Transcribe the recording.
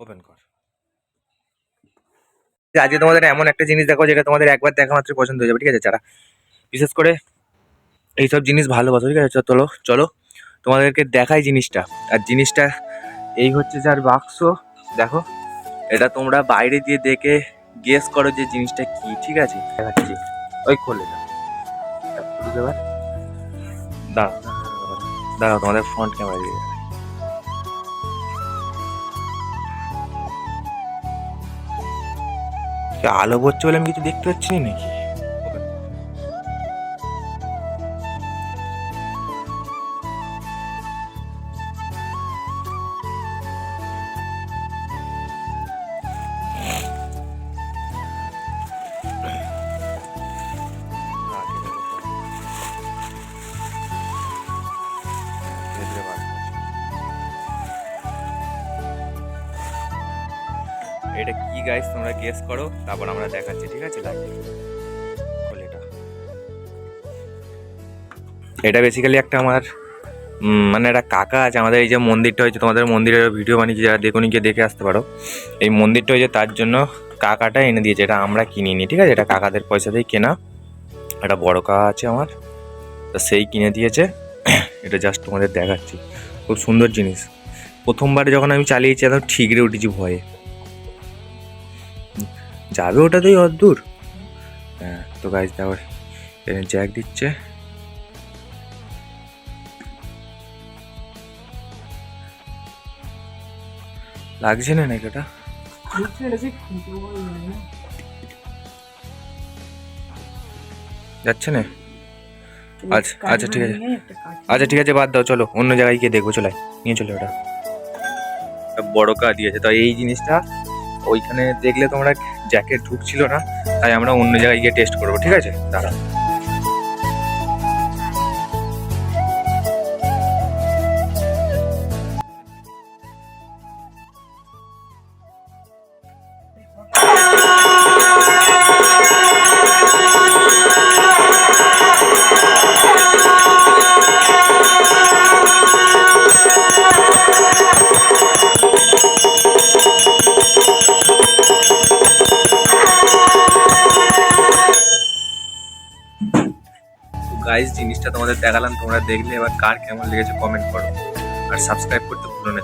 Open কর। আজকে তোমাদের এমন একটা জিনিস দেখো যেটা তোমাদের একবার দেখা মাত্র পছন্দ হয়ে যাবে, ঠিক আছে যারা বিশেষ করে এইসব জিনিস ভালোবাসো, ঠিক আছে চলো চলো, তোমাদেরকে দেখাই জিনিসটা। আর জিনিসটা এই হচ্ছে যার বাক্স, দেখো, এটা তোমরা বাইরে দিয়ে দেখে গেস করো যে জিনিসটা কি, ঠিক আছে? দেখাচ্ছি। ওই খোলে না দাঁড়াও দাঁড়াও তোমাদের ফ্রন্ট ক্যামেরা দিয়ে। আলো পড়ছে বলে আমি কিছু দেখতে পাচ্ছি না নাকি এটা কি গাইস তোমরা গেস করো, তারপর আমরা দেখাচ্ছি, ঠিক আছে? লাইভে এটা। এটা বেসিক্যালি একটা আমার মানে একটা কাকা আছে, আমাদের এই যে মন্দিরটা হয়েছে, তোমাদের মন্দিরের ভিডিও বানিয়েছি, যারা দেখুনি গিয়ে দেখে আসতে পারো। এই মন্দিরটা হয়েছে, তার জন্য কাকাটা এনে দিয়েছে, এটা আমরা কিনিনি, ঠিক আছে? এটা কাকাদের পয়সাতেই কেনা। একটা বড় কাকা আছে আমার, তা সেই কিনে দিয়েছে। এটা জাস্ট তোমাদের দেখাচ্ছি। খুব সুন্দর জিনিস। প্রথমবার যখন আমি চালিয়েছি, একদম ঠিকরে উঠেছি ভয়ে। যাবে ওটাতেই অদ্দূর? হ্যাঁ তো গাইজ দেখো এখানে জ্যাক দিচ্ছে। লাগছে না নাকি ওটা? যাচ্ছে না? আচ্ছা আচ্ছা ঠিক আছে। আচ্ছা ঠিক আছে বাদ দাও চলো অন্য জায়গায় গিয়ে দেখব চলাই নিয়ে চলে ওটা। বড় কাজ দিয়েছে তো এই জিনিসটা ওইখানে দেখলে তোমরা জ্যাকেট ঢুকছিল না, তাই আমরা অন্য জায়গায় গিয়ে টেস্ট করব, ঠিক আছে? দাঁড়া গাইস জিনিসটা তোমাদের দেখালাম, তোমরা দেখলে এবার কার কেমন লেগেছে কমেন্ট করো আর সাবস্ক্রাইব করতে ভুলো না।